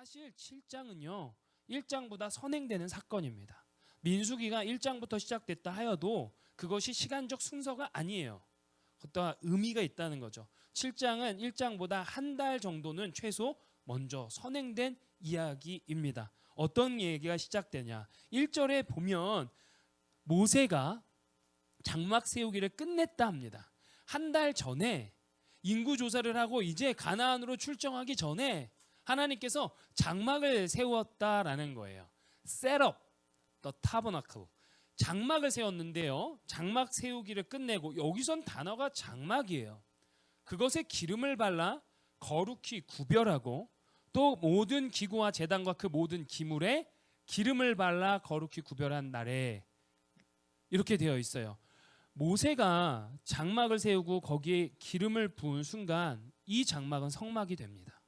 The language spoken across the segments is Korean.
사실 7장은요. 1장보다 선행되는 사건입니다. 민수기가 1장부터 시작됐다 하여도 그것이 시간적 순서가 아니에요. 어떠한 의미가 있다는 거죠. 7장은 1장보다 한 달 정도는 최소 먼저 선행된 이야기입니다. 어떤 얘기가 시작되냐? 1절에 보면 모세가 장막 세우기를 끝냈다 합니다. 한 달 전에 인구 조사를 하고 이제 가나안으로 출정하기 전에 하나님께서 장막을 세웠다라는 거예요. set up the tabernacle. 장막을 세웠는데요. 장막 세우기를 끝내고 여기선 단어가 장막이에요. 그것에 기름을 발라 거룩히 구별하고 또 모든 기구와 제단과 그 모든 기물에 기름을 발라 거룩히 구별한 날에 이렇게 되어 있어요. 모세가 장막을 세우고 거기에 기름을 부은 순간 이 장막은 성막이 됩니다.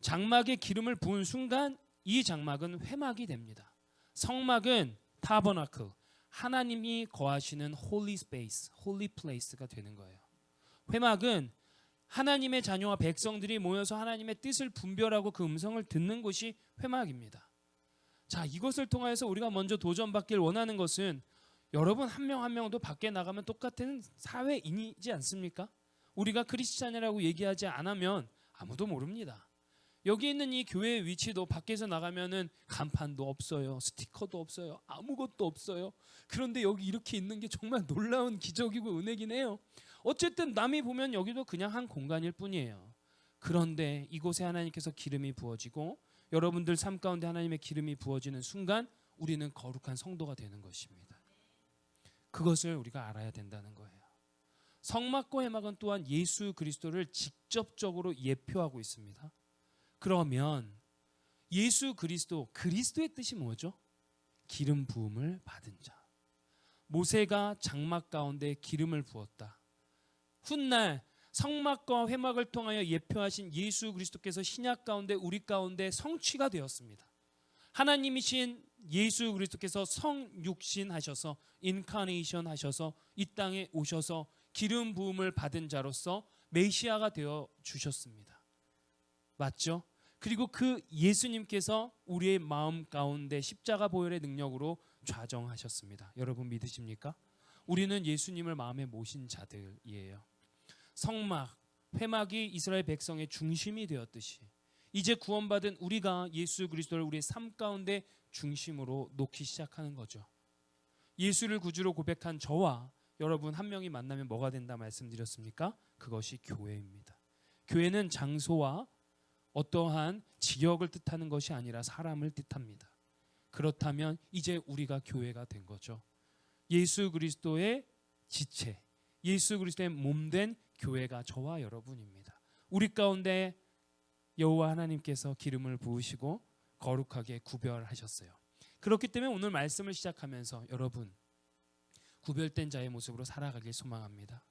장막에 기름을 부은 순간 이 장막은 회막이 됩니다. 성막은 타버나클 하나님이 거하시는 홀리 스페이스, 홀리 플레이스가 되는 거예요. 회막은 하나님의 자녀와 백성들이 모여서 하나님의 뜻을 분별하고 그 음성을 듣는 곳이 회막입니다. 자, 이것을 통하여서 우리가 먼저 도전받길 원하는 것은 여러분 한 명 한 명도 밖에 나가면 똑같은 사회인이지 않습니까? 우리가 크리스찬이라고 얘기하지 않으면 아무도 모릅니다. 여기 있는 이 교회의 위치도 밖에서 나가면은 간판도 없어요. 스티커도 없어요. 아무것도 없어요. 그런데 여기 이렇게 있는 게 정말 놀라운 기적이고 은혜긴 해요. 어쨌든 남이 보면 여기도 그냥 한 공간일 뿐이에요. 그런데 이곳에 하나님께서 기름이 부어지고 여러분들 삶 가운데 하나님의 기름이 부어지는 순간 우리는 거룩한 성도가 되는 것입니다. 그것을 우리가 알아야 된다는 거예요. 성막과 회막은 또한 예수 그리스도를 직접적으로 예표하고 있습니다. 그러면 예수 그리스도 그리스도의 뜻이 뭐죠? 기름 부음을 받은 자. 모세가 장막 가운데 기름을 부었다. 훗날 성막과 회막을 통하여 예표하신 예수 그리스도께서 신약 가운데 우리 가운데 성취가 되었습니다. 하나님이신 예수 그리스도께서 성육신 하셔서 인카네이션 하셔서 이 땅에 오셔서 기름 부음을 받은 자로서 메시아가 되어 주셨습니다. 맞죠? 그리고 그 예수님께서 우리의 마음 가운데 십자가 보혈의 능력으로 좌정하셨습니다. 여러분 믿으십니까? 우리는 예수님을 마음에 모신 자들이에요. 성막, 회막이 이스라엘 백성의 중심이 되었듯이 이제 구원받은 우리가 예수 그리스도를 우리의 삶 가운데 중심으로 놓기 시작하는 거죠. 예수를 구주로 고백한 저와 여러분 한 명이 만나면 뭐가 된다 말씀드렸습니까? 그것이 교회입니다. 교회는 장소와 어떠한 지역을 뜻하는 것이 아니라 사람을 뜻합니다. 그렇다면 이제 우리가 교회가 된 거죠. 예수 그리스도의 지체, 예수 그리스도의 몸된 교회가 저와 여러분입니다. 우리 가운데 여호와 하나님께서 기름을 부으시고 거룩하게 구별하셨어요. 그렇기 때문에 오늘 말씀을 시작하면서 여러분 구별된 자의 모습으로 살아가길 소망합니다.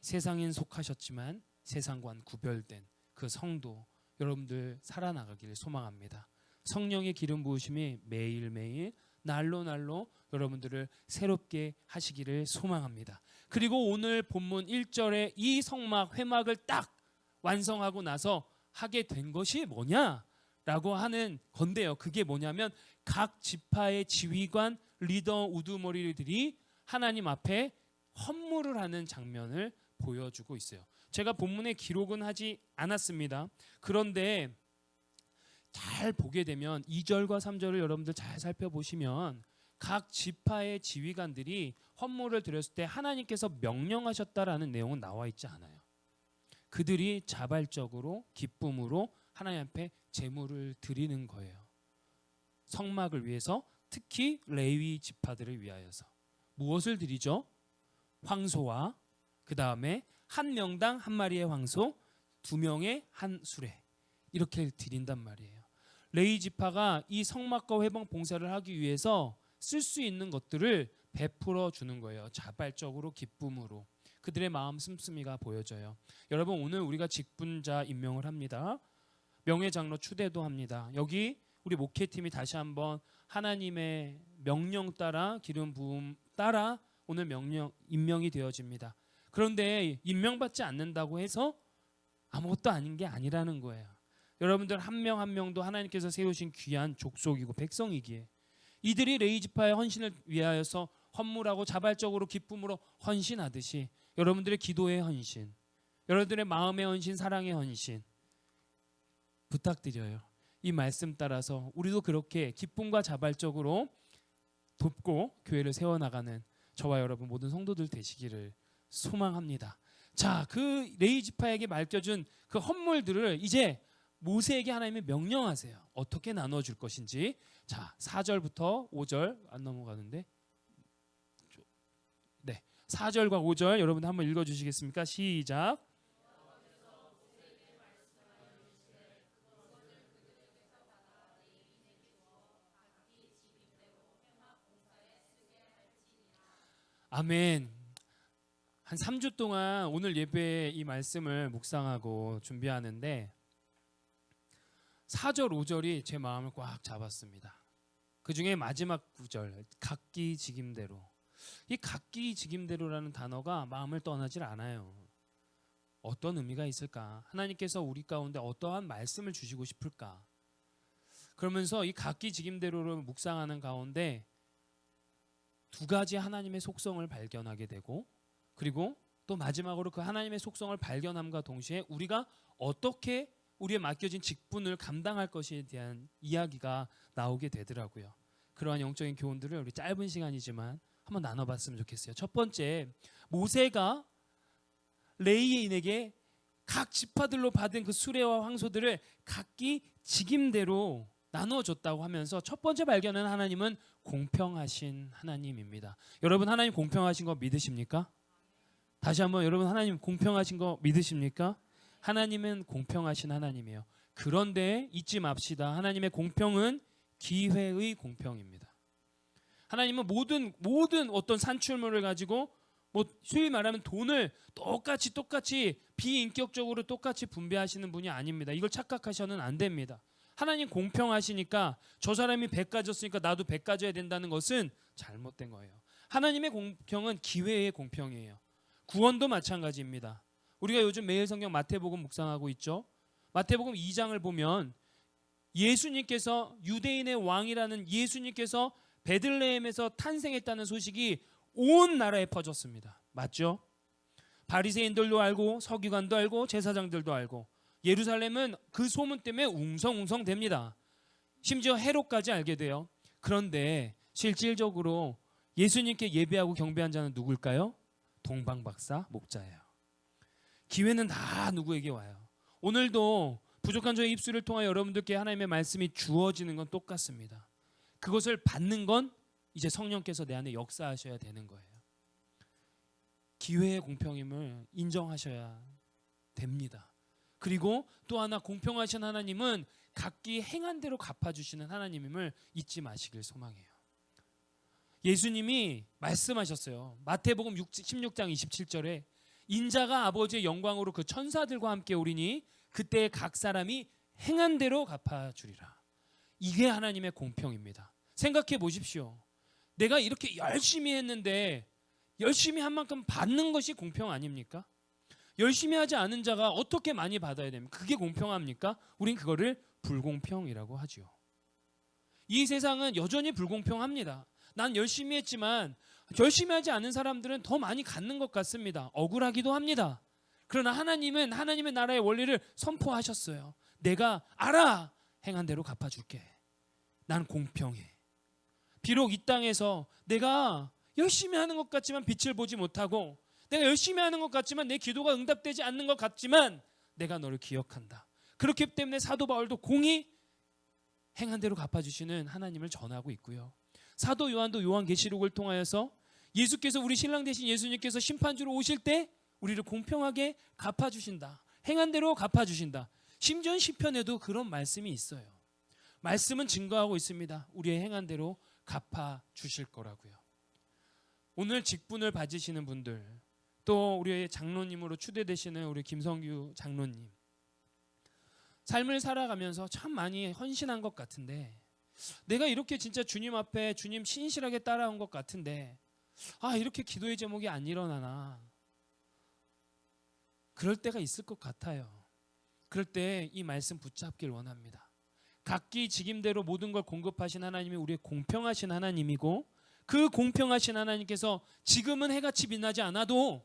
세상엔 속하셨지만 세상과는 구별된 그 성도 여러분들 살아나가기를 소망합니다. 성령의 기름 부으심이 매일매일 날로 날로 여러분들을 새롭게 하시기를 소망합니다. 그리고 오늘 본문 1절에 이 성막 회막을 딱 완성하고 나서 하게 된 것이 뭐냐라고 하는 건데요. 그게 뭐냐면 각 지파의 지휘관 리더 우두머리들이 하나님 앞에 헌물을 하는 장면을 보여주고 있어요. 제가 본문에 기록은 하지 않았습니다. 그런데 잘 보게 되면 2절과 3절을 여러분들 잘 살펴보시면 각 지파의 지휘관들이 헌물을 드렸을 때 하나님께서 명령하셨다라는 내용은 나와 있지 않아요. 그들이 자발적으로 기쁨으로 하나님 앞에 제물을 드리는 거예요. 성막을 위해서 특히 레위 지파들을 위하여서 무엇을 드리죠? 황소와 그 다음에 한 명당 한 마리의 황소, 두 명의 한 수레 이렇게 드린단 말이에요. 레이 지파가 이 성막과 회방 봉사를 하기 위해서 쓸 수 있는 것들을 베풀어 주는 거예요. 자발적으로 기쁨으로 그들의 마음 씀씀이가 보여져요. 여러분 오늘 우리가 직분자 임명을 합니다. 명예 장로 추대도 합니다. 여기 우리 목회팀이 다시 한번 하나님의 명령 따라 기름 부음 따라 오늘 명령 임명이 되어집니다. 그런데 임명받지 않는다고 해서 아무것도 아닌 게 아니라는 거예요. 여러분들 한 명 한 명도 하나님께서 세우신 귀한 족속이고 백성이기에 이들이 레이지파의 헌신을 위하여서 헌물하고 자발적으로 기쁨으로 헌신하듯이 여러분들의 기도의 헌신, 여러분들의 마음의 헌신, 사랑의 헌신 부탁드려요. 이 말씀 따라서 우리도 그렇게 기쁨과 자발적으로 돕고 교회를 세워 나가는 저와 여러분 모든 성도들 되시기를 소망합니다. 자, 그 레이지파에게 맡겨준 그 헌물들을 이제 모세에게 하나님이 명령하세요. 어떻게 나눠 줄 것인지. 자, 4절부터 5절 안 넘어가는데. 네. 4절과 5절 여러분 한번 읽어 주시겠습니까? 시작. 아멘. 한 3주 동안 오늘 예배 이 말씀을 묵상하고 준비하는데 4절 5절이 제 마음을 꽉 잡았습니다. 그 중에 마지막 구절 각기 직임대로 이 각기 직임대로라는 단어가 마음을 떠나질 않아요. 어떤 의미가 있을까? 하나님께서 우리 가운데 어떠한 말씀을 주시고 싶을까? 그러면서 이 각기 직임대로를 묵상하는 가운데 두 가지 하나님의 속성을 발견하게 되고 그리고 또 마지막으로 그 하나님의 속성을 발견함과 동시에 우리가 어떻게 우리의 맡겨진 직분을 감당할 것에 대한 이야기가 나오게 되더라고요. 그러한 영적인 교훈들을 우리 짧은 시간이지만 한번 나눠봤으면 좋겠어요. 첫 번째 모세가 레이인에게 각 지파들로 받은 그 수레와 황소들을 각기 직임대로 나누어줬다고 하면서 첫 번째 발견은 하나님은 공평하신 하나님입니다. 여러분 하나님 공평하신 거 믿으십니까? 다시 한번 여러분 하나님 공평하신 거 믿으십니까? 하나님은 공평하신 하나님이에요. 그런데 잊지 맙시다. 하나님의 공평은 기회의 공평입니다. 하나님은 모든 모든 어떤 산출물을 가지고 뭐 소위 말하면 돈을 똑같이 똑같이 비인격적으로 똑같이 분배하시는 분이 아닙니다. 이걸 착각하셔는 안 됩니다. 하나님 공평하시니까 저 사람이 100 가졌으니까 나도 100 가져야 된다는 것은 잘못된 거예요. 하나님의 공평은 기회의 공평이에요. 구원도 마찬가지입니다. 우리가 요즘 매일 성경 마태복음 묵상하고 있죠. 마태복음 2장을 보면 예수님께서 유대인의 왕이라는 예수님께서 베들레헴에서 탄생했다는 소식이 온 나라에 퍼졌습니다. 맞죠? 바리새인들도 알고 서기관도 알고 제사장들도 알고 예루살렘은 그 소문 때문에 웅성웅성 됩니다. 심지어 헤롯까지 알게 돼요. 그런데 실질적으로 예수님께 예배하고 경배한 자는 누굴까요? 동방박사 목자예요. 기회는 다 누구에게 와요. 오늘도 부족한 저의 입술을 통하여 여러분들께 하나님의 말씀이 주어지는 건 똑같습니다. 그것을 받는 건 이제 성령께서 내 안에 역사하셔야 되는 거예요. 기회의 공평임을 인정하셔야 됩니다. 그리고 또 하나 공평하신 하나님은 각기 행한 대로 갚아주시는 하나님임을 잊지 마시길 소망해요. 예수님이 말씀하셨어요. 마태복음 16장 27절에 인자가 아버지의 영광으로 그 천사들과 함께 오리니 그때 각 사람이 행한 대로 갚아 주리라. 이게 하나님의 공평입니다. 생각해 보십시오. 내가 이렇게 열심히 했는데 열심히 한 만큼 받는 것이 공평 아닙니까? 열심히 하지 않은 자가 어떻게 많이 받아야 됩니까? 그게 공평합니까? 우린 그거를 불공평이라고 하지요. 이 세상은 여전히 불공평합니다. 난 열심히 했지만 열심히 하지 않은 사람들은 더 많이 갖는 것 같습니다. 억울하기도 합니다. 그러나 하나님은 하나님의 나라의 원리를 선포하셨어요. 내가 알아 행한 대로 갚아줄게. 난 공평해. 비록 이 땅에서 내가 열심히 하는 것 같지만 빛을 보지 못하고 내가 열심히 하는 것 같지만 내 기도가 응답되지 않는 것 같지만 내가 너를 기억한다. 그렇기 때문에 사도 바울도 공이 행한 대로 갚아주시는 하나님을 전하고 있고요. 사도 요한도 요한계시록을 통하여서 예수께서 우리 신랑 대신 예수님께서 심판주로 오실 때 우리를 공평하게 갚아 주신다. 행한 대로 갚아 주신다. 심지어 시편에도 그런 말씀이 있어요. 말씀은 증거하고 있습니다. 우리의 행한 대로 갚아 주실 거라고요. 오늘 직분을 받으시는 분들 또 우리의 장로님으로 추대되시는 우리 김성규 장로님 삶을 살아가면서 참 많이 헌신한 것 같은데 내가 이렇게 진짜 주님 앞에 주님 신실하게 따라온 것 같은데 아 이렇게 기도의 제목이 안 일어나나 그럴 때가 있을 것 같아요. 그럴 때 이 말씀 붙잡길 원합니다. 각기 직임대로 모든 걸 공급하신 하나님이 우리의 공평하신 하나님이고 그 공평하신 하나님께서 지금은 해같이 빛나지 않아도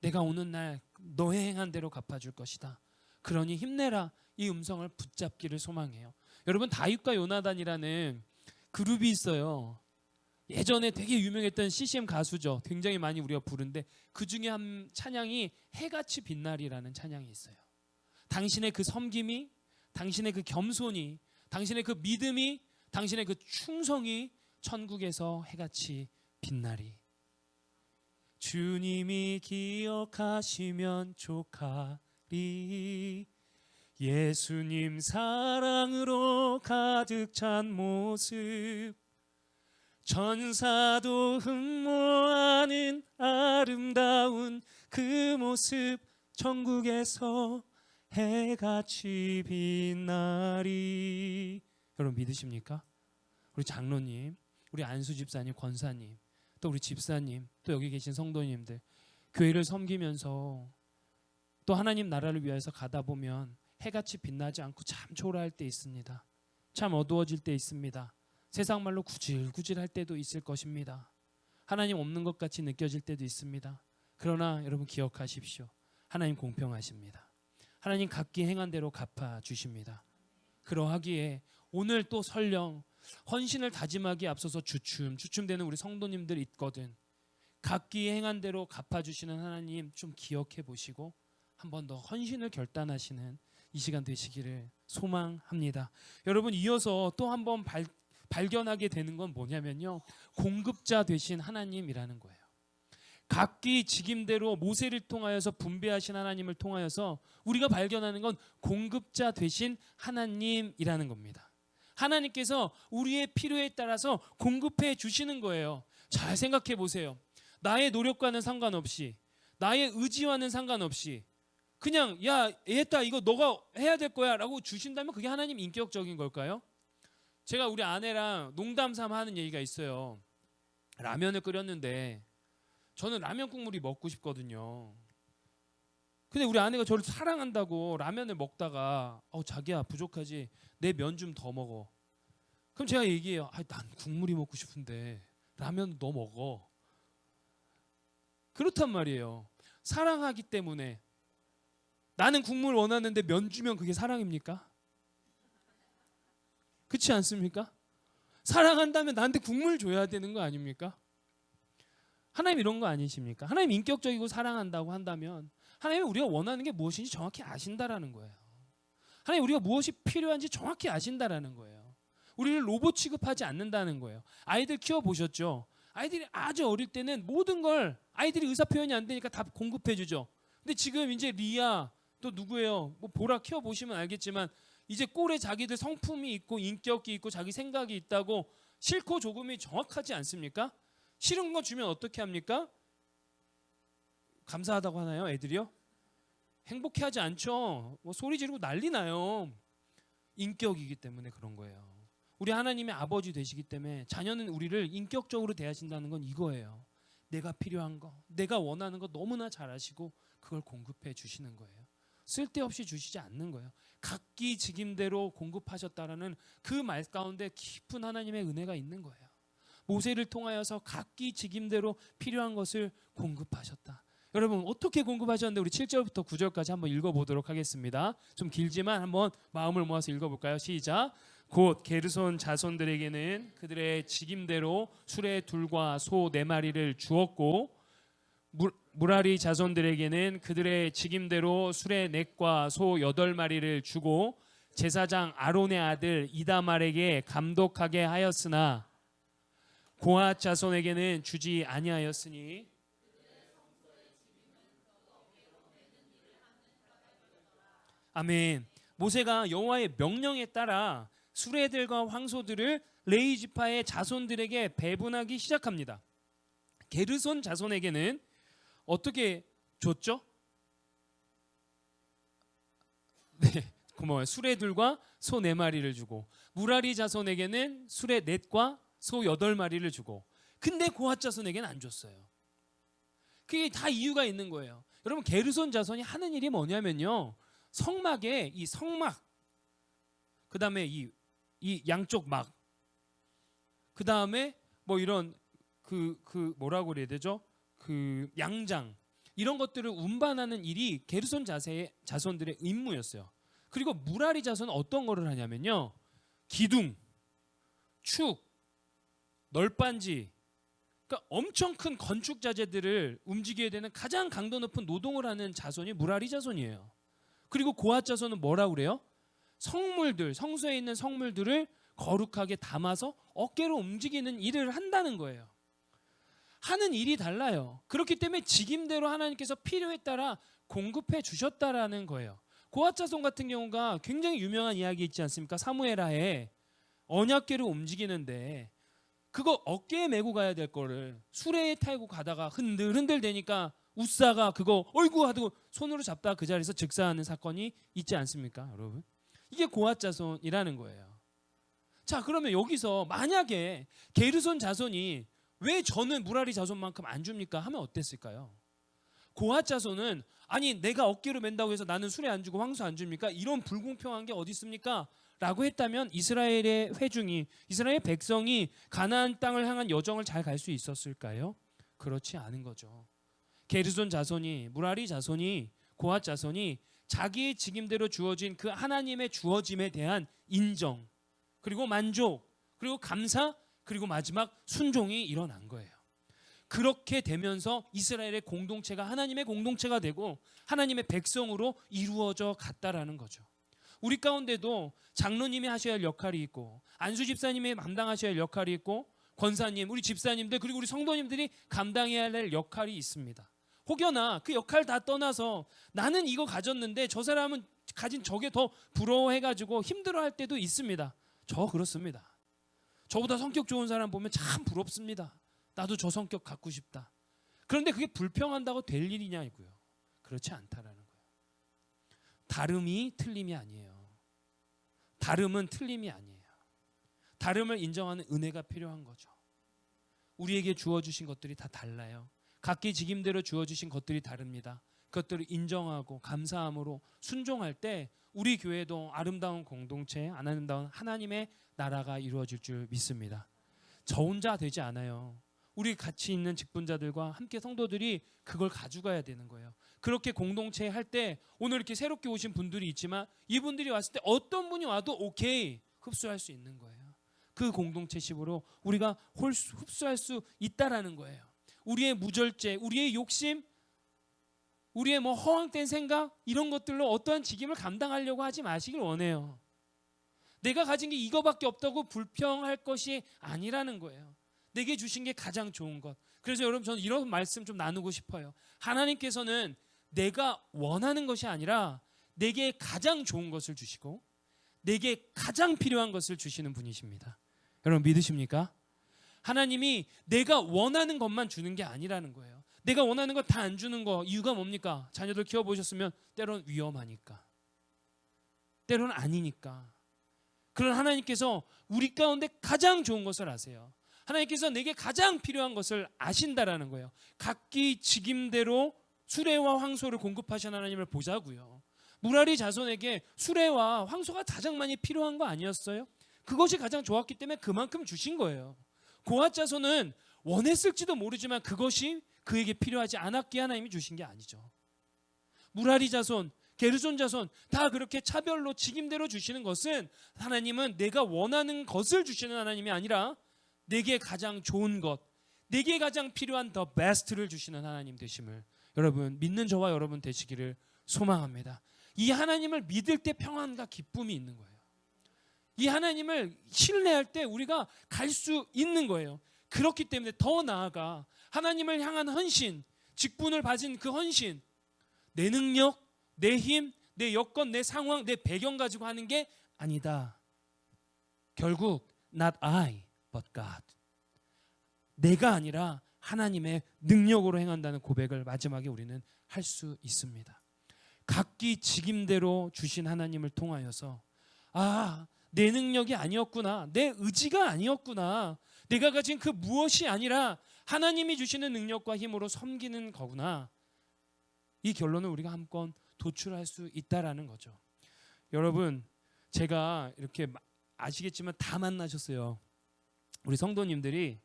내가 오는 날 너의 행한 대로 갚아줄 것이다. 그러니 힘내라 이 음성을 붙잡기를 소망해요. 여러분 다윗과 요나단이라는 그룹이 있어요. 예전에 되게 유명했던 CCM 가수죠. 굉장히 많이 우리가 부른데 그 중에 한 찬양이 해같이 빛나리라는 찬양이 있어요. 당신의 그 섬김이, 당신의 그 겸손이, 당신의 그 믿음이, 당신의 그 충성이 천국에서 해같이 빛나리. 주님이 기억하시면 족하리. 예수님 사랑으로 가득 찬 모습. 전사도 흠모하는 아름다운 그 모습 천국에서 해같이 빛나리 여러분 믿으십니까? 우리 장로님, 우리 안수 집사님, 권사님, 또 우리 집사님, 또 여기 계신 성도님들 교회를 섬기면서 또 하나님 나라를 위해서 가다 보면 해같이 빛나지 않고 참 초라할 때 있습니다. 참 어두워질 때 있습니다. 세상 말로 구질구질할 때도 있을 것입니다. 하나님 없는 것 같이 느껴질 때도 있습니다. 그러나 여러분 기억하십시오. 하나님 공평하십니다. 하나님 각기 행한 대로 갚아 주십니다. 그러하기에 오늘 또 설령 헌신을 다짐하기에 앞서서 주춤 주춤되는 우리 성도님들 있거든. 각기 행한 대로 갚아 주시는 하나님 좀 기억해 보시고 한 번 더 헌신을 결단하시는 이 시간 되시기를 소망합니다. 여러분 이어서 또 한 번 발견하게 되는 건 뭐냐면요. 공급자 되신 하나님이라는 거예요. 각기 직임대로 모세를 통하여서 분배하신 하나님을 통하여서 우리가 발견하는 건 공급자 되신 하나님이라는 겁니다. 하나님께서 우리의 필요에 따라서 공급해 주시는 거예요. 잘 생각해 보세요. 나의 노력과는 상관없이 나의 의지와는 상관없이 그냥 야 얘다 이거 너가 해야 될 거야라고 주신다면 그게 하나님 인격적인 걸까요? 제가 우리 아내랑 농담 삼아 하는 얘기가 있어요. 라면을 끓였는데 저는 라면 국물이 먹고 싶거든요. 근데 우리 아내가 저를 사랑한다고 라면을 먹다가 어 자기야 부족하지 내 면 좀 더 먹어. 그럼 제가 얘기해요. 아, 난 국물이 먹고 싶은데 라면 너 먹어. 그렇단 말이에요. 사랑하기 때문에 나는 국물 원하는데 면 주면 그게 사랑입니까? 그렇지 않습니까? 사랑한다면 나한테 국물 줘야 되는 거 아닙니까? 하나님 이런 거 아니십니까? 하나님 인격적이고 사랑한다고 한다면 하나님 우리가 원하는 게 무엇인지 정확히 아신다라는 거예요. 하나님 우리가 무엇이 필요한지 정확히 아신다라는 거예요. 우리를 로봇 취급하지 않는다는 거예요. 아이들 키워 보셨죠? 아이들이 아주 어릴 때는 모든 걸 아이들이 의사 표현이 안 되니까 다 공급해 주죠. 근데 지금 이제 리아 또 누구예요? 뭐 보라 키워 보시면 알겠지만 이제 꼴에 자기들 성품이 있고 인격이 있고 자기 생각이 있다고 싫고 조금이 정확하지 않습니까? 싫은 거 주면 어떻게 합니까? 감사하다고 하나요, 애들이요? 행복해하지 않죠. 뭐 소리 지르고 난리 나요. 인격이기 때문에 그런 거예요. 우리 하나님의 아버지 되시기 때문에 자녀는 우리를 인격적으로 대하신다는 건 이거예요. 내가 필요한 거, 내가 원하는 거 너무나 잘 아시고 그걸 공급해 주시는 거예요. 쓸데없이 주시지 않는 거예요. 각기 직임대로 공급하셨다라는 그 말 가운데 깊은 하나님의 은혜가 있는 거예요. 모세를 통하여서 각기 직임대로 필요한 것을 공급하셨다. 여러분 어떻게 공급하셨는데 우리 7절부터 9절까지 한번 읽어보도록 하겠습니다. 좀 길지만 한번 마음을 모아서 읽어볼까요? 시작. 곧 게르손 자손들에게는 그들의 직임대로 수레 둘과 소 네 마리를 주었고 무라리 자손들에게는 그들의 직임대로 수레 넷과 소 여덟 마리를 주고 제사장 아론의 아들 이다말에게 감독하게 하였으나 고앗 자손에게는 주지 아니하였으니 아멘. 모세가 여호와의 명령에 따라 수레들과 황소들을 레이 지파의 자손들에게 배분하기 시작합니다. 게르손 자손에게는 어떻게 줬죠? 네, 고마워요. 수레들과 소 네 마리를 주고 무라리 자손에게는 수레 넷과 소 여덟 마리를 주고 근데 고핫 자손에게는 안 줬어요. 그게 다 이유가 있는 거예요. 여러분 게르손 자손이 하는 일이 뭐냐면요. 성막에 이 성막 그다음에 이, 이 양쪽 막 그다음에 뭐 이런 그 그 뭐라고 그래야 되죠? 그 양장 이런 것들을 운반하는 일이 게르손 자세의 자손들의 임무였어요. 그리고 무라리 자손은 어떤 거를 하냐면요. 기둥, 축, 널빤지 그러니까 엄청 큰 건축 자재들을 움직여야 되는 가장 강도 높은 노동을 하는 자손이 무라리 자손이에요. 그리고 고앗 자손은 뭐라 그래요? 성물들, 성소에 있는 성물들을 거룩하게 담아서 어깨로 움직이는 일을 한다는 거예요. 하는 일이 달라요. 그렇기 때문에 직임대로 하나님께서 필요에 따라 공급해 주셨다라는 거예요. 고앗 자손 같은 경우가 굉장히 유명한 이야기 있지 않습니까? 사무엘하에 언약궤를 움직이는데 그거 어깨에 메고 가야 될 거를 수레에 타고 가다가 흔들흔들 대니까 우사가 그거 어이구 하고 손으로 잡다 그 자리에서 즉사하는 사건이 있지 않습니까, 여러분? 이게 고앗 자손이라는 거예요. 자, 그러면 여기서 만약에 게르손 자손이 왜 저는 무라리 자손만큼 안 줍니까? 하면 어땠을까요? 고앗 자손은 아니 내가 어깨로 맨다고 해서 나는 수레 안 주고 황소 안 줍니까? 이런 불공평한 게 어디 있습니까? 라고 했다면 이스라엘의 회중이 이스라엘 백성이 가나안 땅을 향한 여정을 잘 갈 수 있었을까요? 그렇지 않은 거죠. 게르손 자손이 무라리 자손이 고앗 자손이 자기의 직임대로 주어진 그 하나님의 주어짐에 대한 인정 그리고 만족 그리고 감사 그리고 마지막 순종이 일어난 거예요. 그렇게 되면서 이스라엘의 공동체가 하나님의 공동체가 되고 하나님의 백성으로 이루어져 갔다라는 거죠. 우리 가운데도 장로님이 하셔야 할 역할이 있고 안수 집사님이 감당하셔야 할 역할이 있고 권사님, 우리 집사님들 그리고 우리 성도님들이 감당해야 할 역할이 있습니다. 혹여나 그 역할 다 떠나서 나는 이거 가졌는데 저 사람은 가진 저게 더 부러워해가지고 힘들어할 때도 있습니다. 저 그렇습니다. 저보다 성격 좋은 사람 보면 참 부럽습니다. 나도 저 성격 갖고 싶다. 그런데 그게 불평한다고 될 일이냐고요. 그렇지 않다라는 거예요. 다름이 틀림이 아니에요. 다름은 틀림이 아니에요. 다름을 인정하는 은혜가 필요한 거죠. 우리에게 주어 주신 것들이 다 달라요. 각기 직임대로 주어 주신 것들이 다릅니다. 그것들을 인정하고 감사함으로 순종할 때 우리 교회도 아름다운 공동체, 아름다운 하나님의 나라가 이루어질 줄 믿습니다. 저 혼자 되지 않아요. 우리 같이 있는 직분자들과 함께 성도들이 그걸 가져가야 되는 거예요. 그렇게 공동체 할 때 오늘 이렇게 새롭게 오신 분들이 있지만 이분들이 왔을 때 어떤 분이 와도 오케이 흡수할 수 있는 거예요. 그 공동체식으로 우리가 홀수- 흡수할 수 있다라는 거예요. 우리의 무절제, 우리의 욕심, 우리의 뭐 허황된 생각 이런 것들로 어떠한 직임을 감당하려고 하지 마시길 원해요. 내가 가진 게 이거밖에 없다고 불평할 것이 아니라는 거예요. 내게 주신 게 가장 좋은 것. 그래서 여러분 저는 이런 말씀 좀 나누고 싶어요. 하나님께서는 내가 원하는 것이 아니라 내게 가장 좋은 것을 주시고 내게 가장 필요한 것을 주시는 분이십니다. 여러분 믿으십니까? 하나님이 내가 원하는 것만 주는 게 아니라는 거예요. 내가 원하는 거 다 안 주는 거 이유가 뭡니까? 자녀들 키워 보셨으면 때론 위험하니까. 때론 아니니까. 그런 하나님께서 우리 가운데 가장 좋은 것을 아세요. 하나님께서 내게 가장 필요한 것을 아신다라는 거예요. 각기 직임대로 수레와 황소를 공급하신 하나님을 보자고요. 무라리 자손에게 수레와 황소가 가장 많이 필요한 거 아니었어요? 그것이 가장 좋았기 때문에 그만큼 주신 거예요. 고앗 자손은 원했을지도 모르지만 그것이 그에게 필요하지 않았기에 하나님이 주신 게 아니죠. 무라리 자손, 게르손 자손 다 그렇게 차별로 직임대로 주시는 것은 하나님은 내가 원하는 것을 주시는 하나님이 아니라 내게 가장 좋은 것, 내게 가장 필요한 더 베스트를 주시는 하나님 되심을 여러분 믿는 저와 여러분 되시기를 소망합니다. 이 하나님을 믿을 때 평안과 기쁨이 있는 거예요. 이 하나님을 신뢰할 때 우리가 갈 수 있는 거예요. 그렇기 때문에 더 나아가 하나님을 향한 헌신, 직분을 가진 그 헌신, 내 능력, 내 힘, 내 여건, 내 상황, 내 배경 가지고 하는 게 아니다. 결국 not I but God. 내가 아니라 하나님의 능력으로 행한다는 고백을 마지막에 우리는 할 수 있습니다. 각기 직임대로 주신 하나님을 통하여서 아, 내 능력이 아니었구나. 내 의지가 아니었구나. 내가 가진 그 무엇이 아니라 하나님이 주시는 능력과 힘으로 섬기는 거구나. 이 결론을 우리가 한번 도출할 수 있다라는 거죠. 여러분, 제가 이렇게 마- 아시겠지만 다 만나셨어요. 우리 성도님들이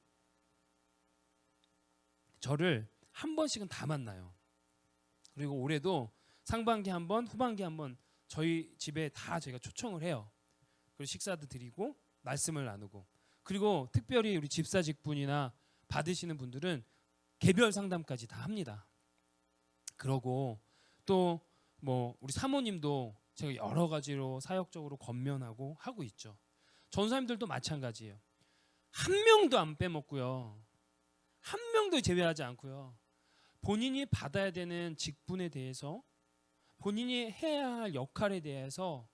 저를 한 번씩은 다 만나요. 그리고 올해도 상반기 한 번, 후반기 한 번 저희 집에 다 저희가 초청을 해요. 그리고 식사도 드리고 말씀을 나누고 그리고 특별히 우리 집사 직분이나 받으시는 분들은 개별 상담까지 다 합니다. 그러고 또 뭐 우리 사모님도 제가 여러 가지로 사역적으로 권면하고 하고 있죠. 전사님들도 마찬가지예요. 한 명도 안 빼먹고요. 한 명도 제외하지 않고요. 본인이 받아야 되는 직분에 대해서 본인이 해야 할 역할에 대해서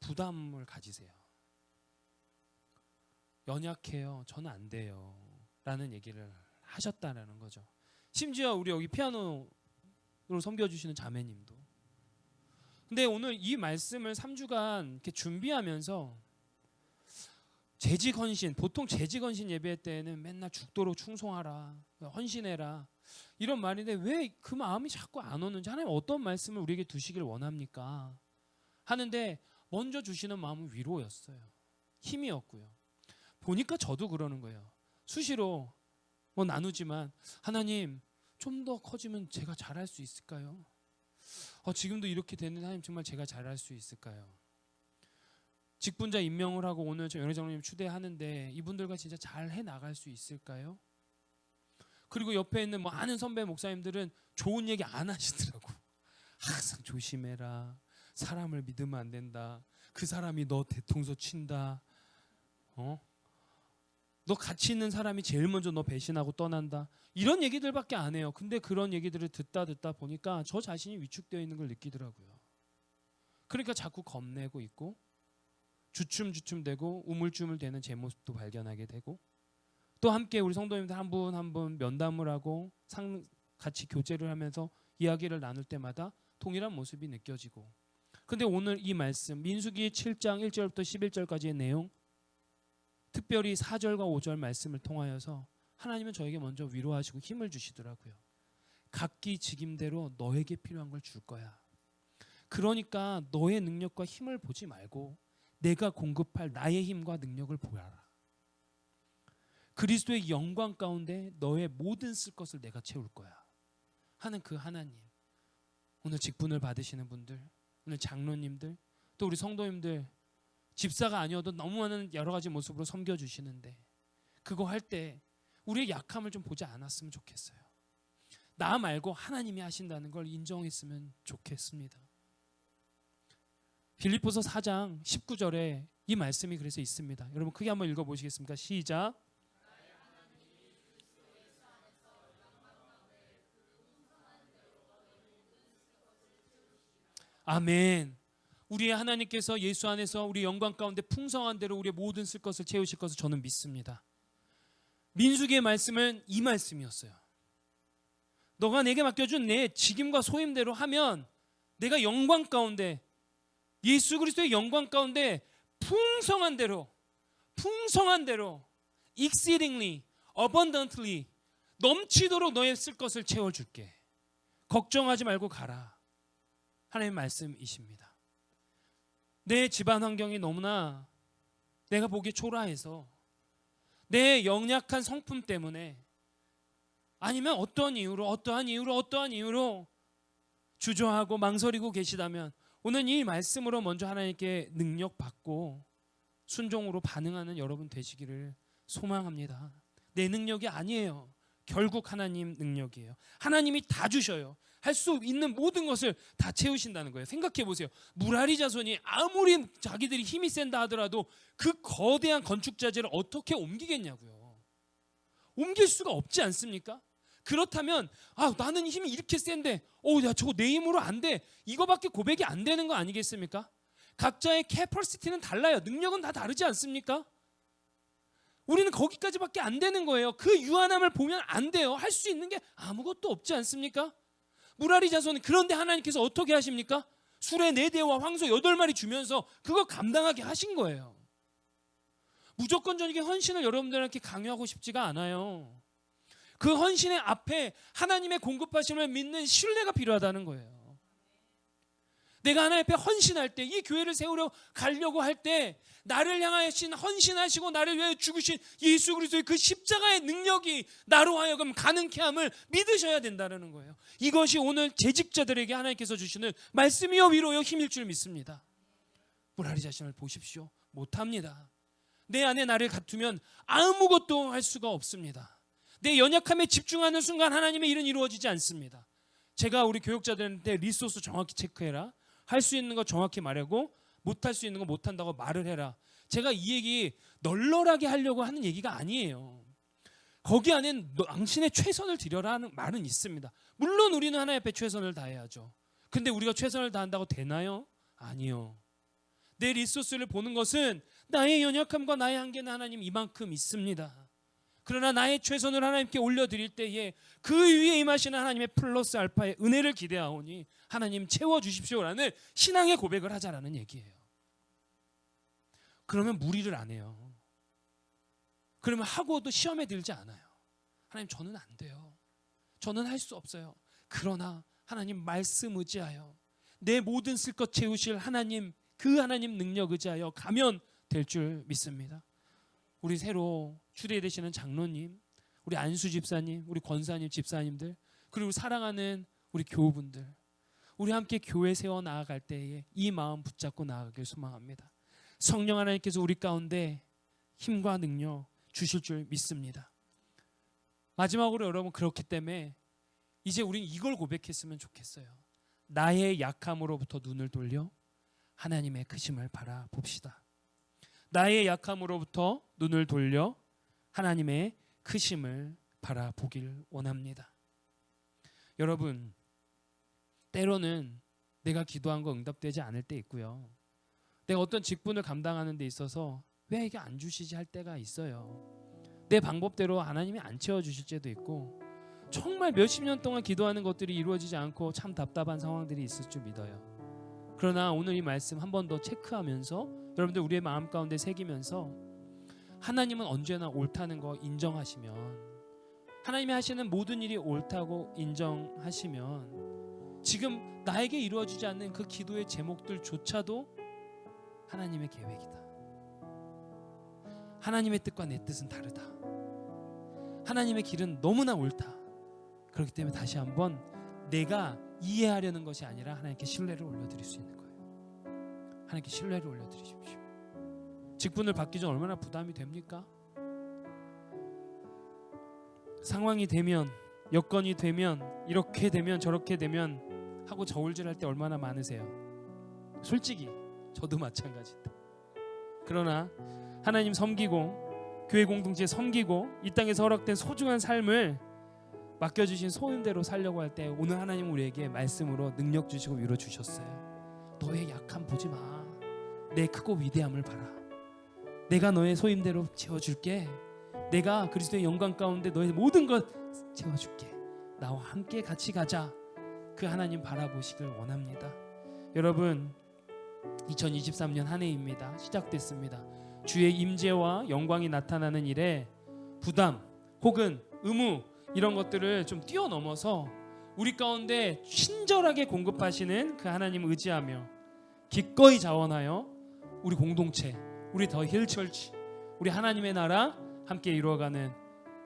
부담을 가지세요. 연약해요. 저는 안 돼요. 라는 얘기를 하셨다라는 거죠. 심지어 우리 여기 피아노로 섬겨주시는 자매님도. 근데 오늘 이 말씀을 3주간 이렇게 준비하면서 재직 헌신, 보통 재직 헌신 예배 때는 맨날 죽도록 충성하라, 헌신해라 이런 말인데 왜 그 마음이 자꾸 안 오는지 하나님 어떤 말씀을 우리에게 두시길 원합니까? 하는데 먼저 주시는 마음은 위로였어요. 힘이었고요. 보니까 저도 그러는 거예요. 수시로 뭐 나누지만 하나님 좀 더 커지면 제가 잘할 수 있을까요? 어, 지금도 이렇게 되는 하나님 정말 제가 잘할 수 있을까요? 직분자 임명을 하고 오늘 저 연회장님 추대하는데 이분들과 진짜 잘 해 나갈 수 있을까요? 그리고 옆에 있는 뭐 아는 선배 목사님들은 좋은 얘기 안 하시더라고. 항상 조심해라. 사람을 믿으면 안 된다. 그 사람이 너 대통서 친다. 어? 너 같이 있는 사람이 제일 먼저 너 배신하고 떠난다. 이런 얘기들밖에 안 해요. 근데 그런 얘기들을 듣다 듣다 보니까 저 자신이 위축되어 있는 걸 느끼더라고요. 그러니까 자꾸 겁내고 있고 주춤주춤되고 우물쭈물대는 제 모습도 발견하게 되고 또 함께 우리 성도님들 한 분 한 분 면담을 하고 상, 같이 교제를 하면서 이야기를 나눌 때마다 동일한 모습이 느껴지고 근데 오늘 이 말씀 민수기 7장 1절부터 11절까지의 내용 특별히 4절과 5절 말씀을 통하여서 하나님은 저에게 먼저 위로하시고 힘을 주시더라고요. 각기 직임대로 너에게 필요한 걸 줄 거야. 그러니까 너의 능력과 힘을 보지 말고 내가 공급할 나의 힘과 능력을 보아라. 그리스도의 영광 가운데 너의 모든 쓸 것을 내가 채울 거야. 하는 그 하나님. 오늘 직분을 받으시는 분들, 오늘 장로님들, 또 우리 성도님들 집사가 아니어도 너무 많은 여러 가지 모습으로 섬겨 주시는데 그거 할 때 우리의 약함을 좀 보지 않았으면 좋겠어요. 나 말고 하나님이 하신다는 걸 인정했으면 좋겠습니다. 빌립보서 4장 19절에 이 말씀이 그래서 있습니다. 여러분 크게 한번 읽어 보시겠습니까? 시작. 아멘. 우리의 하나님께서 예수 안에서 우리 영광 가운데 풍성한 대로 우리의 모든 쓸 것을 채우실 것을 저는 믿습니다. 민수기의 말씀은 이 말씀이었어요. 너가 내게 맡겨준 내 직임과 소임대로 하면 내가 영광 가운데 예수 그리스도의 영광 가운데 풍성한 대로 풍성한 대로 exceedingly abundantly 넘치도록 너의 쓸 것을 채워 줄게. 걱정하지 말고 가라. 하나님의 말씀이십니다. 내 집안 환경이 너무나 내가 보기에 초라해서 내 영약한 성품 때문에 아니면 어떠한 이유로 어떠한 이유로 어떠한 이유로 주저하고 망설이고 계시다면 오늘 이 말씀으로 먼저 하나님께 능력 받고 순종으로 반응하는 여러분 되시기를 소망합니다. 내 능력이 아니에요. 결국 하나님 능력이에요. 하나님이 다 주셔요. 할 수 있는 모든 것을 다 채우신다는 거예요. 생각해 보세요. 무라리 자손이 아무리 자기들이 힘이 센다 하더라도 그 거대한 건축 자재를 어떻게 옮기겠냐고요. 옮길 수가 없지 않습니까? 그렇다면 아 나는 힘이 이렇게 센데 어야 저거 내 힘으로 안 돼. 이거밖에 고백이 안 되는 거 아니겠습니까? 각자의 캐퍼시티는 달라요. 능력은 다 다르지 않습니까? 우리는 거기까지밖에 안 되는 거예요. 그 유한함을 보면 안 돼요. 할 수 있는 게 아무것도 없지 않습니까? 무라리 자손은 그런데 하나님께서 어떻게 하십니까? 수레 네 대와 황소 여덟 마리 주면서 그거 감당하게 하신 거예요. 무조건적인 헌신을 여러분들한테 강요하고 싶지가 않아요. 그 헌신의 앞에 하나님의 공급하심을 믿는 신뢰가 필요하다는 거예요. 내가 하나님 앞에 헌신할 때 이 교회를 세우려 가려고 할 때 나를 향하신 헌신하시고 나를 위해 죽으신 예수 그리스도의 그 십자가의 능력이 나로 하여금 가능케 함을 믿으셔야 된다는 거예요. 이것이 오늘 재직자들에게 하나님께서 주시는 말씀이요 위로요 힘일 줄 믿습니다. 무라리 자신을 보십시오. 못합니다. 내 안에 나를 갖두면 아무것도 할 수가 없습니다. 내 연약함에 집중하는 순간 하나님의 일은 이루어지지 않습니다. 제가 우리 교육자들한테 리소스 정확히 체크해라. 할 수 있는 거 정확히 말하고 못 할 수 있는 거 못 한다고 말을 해라. 제가 이 얘기 널널하게 하려고 하는 얘기가 아니에요. 거기 안엔 너- 당신의 최선을 들여라는 말은 있습니다. 물론 우리는 하나님 앞에 최선을 다해야죠. 근데 우리가 최선을 다한다고 되나요? 아니요. 내 리소스를 보는 것은 나의 연약함과 나의 한계는 하나님 이만큼 있습니다. 그러나 나의 최선을 하나님께 올려드릴 때에 그 위에 임하시는 하나님의 플러스 알파의 은혜를 기대하오니 하나님 채워주십시오라는 신앙의 고백을 하자라는 얘기예요. 그러면 무리를 안 해요. 그러면 하고도 시험에 들지 않아요. 하나님 저는 안 돼요. 저는 할 수 없어요. 그러나 하나님 말씀 의지하여 내 모든 쓸 것 채우실 하나님 그 하나님 능력 의지하여 가면 될 줄 믿습니다. 우리 새로 추대되시는 장로님, 우리 안수 집사님, 우리 권사님 집사님들, 그리고 사랑하는 우리 교우분들, 우리 함께 교회 세워 나아갈 때에 이 마음 붙잡고 나아가길 소망합니다. 성령 하나님께서 우리 가운데 힘과 능력 주실 줄 믿습니다. 마지막으로 여러분 그렇기 때문에 이제 우린 이걸 고백했으면 좋겠어요. 나의 약함으로부터 눈을 돌려 하나님의 크심을 바라봅시다. 나의 약함으로부터 눈을 돌려 하나님의 크심을 바라보길 원합니다. 여러분, 때로는 내가 기도한 거 응답되지 않을 때 있고요. 내가 어떤 직분을 감당하는 데 있어서 왜 이게 안 주시지 할 때가 있어요. 내 방법대로 하나님이 안 채워 주실 때도 있고 정말 몇십 년 동안 기도하는 것들이 이루어지지 않고 참 답답한 상황들이 있을 줄 믿어요. 그러나 오늘 이 말씀 한 번 더 체크하면서 여러분들 우리의 마음 가운데 새기면서 하나님은 언제나 옳다는 거 인정하시면 하나님이 하시는 모든 일이 옳다고 인정하시면 지금 나에게 이루어지지 않는 그 기도의 제목들조차도 하나님의 계획이다. 하나님의 뜻과 내 뜻은 다르다. 하나님의 길은 너무나 옳다. 그렇기 때문에 다시 한번 내가 이해하려는 것이 아니라 하나님께 신뢰를 올려드릴 수 있는 거예요. 하나님께 신뢰를 올려드리십시오. 직분을 받기 전 얼마나 부담이 됩니까? 상황이 되면 여건이 되면 이렇게 되면 저렇게 되면 하고 저울질할 때 얼마나 많으세요? 솔직히 저도 마찬가지다. 그러나 하나님 섬기고 교회 공동체 섬기고 이 땅에서 허락된 소중한 삶을 맡겨주신 소임대로 살려고 할 때 오늘 하나님 우리에게 말씀으로 능력 주시고 위로 주셨어요. 너의 약함 보지 마. 내 크고 위대함을 봐라. 내가 너의 소임대로 채워줄게. 내가 그리스도의 영광 가운데 너의 모든 것 채워줄게. 나와 함께 같이 가자. 그 하나님 바라보시길 원합니다. 여러분 2023년 한 해입니다. 시작됐습니다. 주의 임재와 영광이 나타나는 일에 부담 혹은 의무 이런 것들을 좀 뛰어넘어서 우리 가운데 친절하게 공급하시는 그 하나님 의지하며 기꺼이 자원하여 우리 공동체, 우리 더 힐철치, 우리 하나님의 나라 함께 이루어가는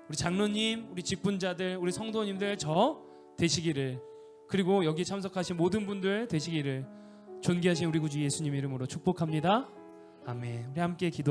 우리 장로님, 우리 직분자들, 우리 성도님들 저 되시기를 그리고 여기 참석하신 모든 분들 되시기를 존귀하신 우리 구주 예수님 이름으로 축복합니다. 아멘. 우리 함께 기도.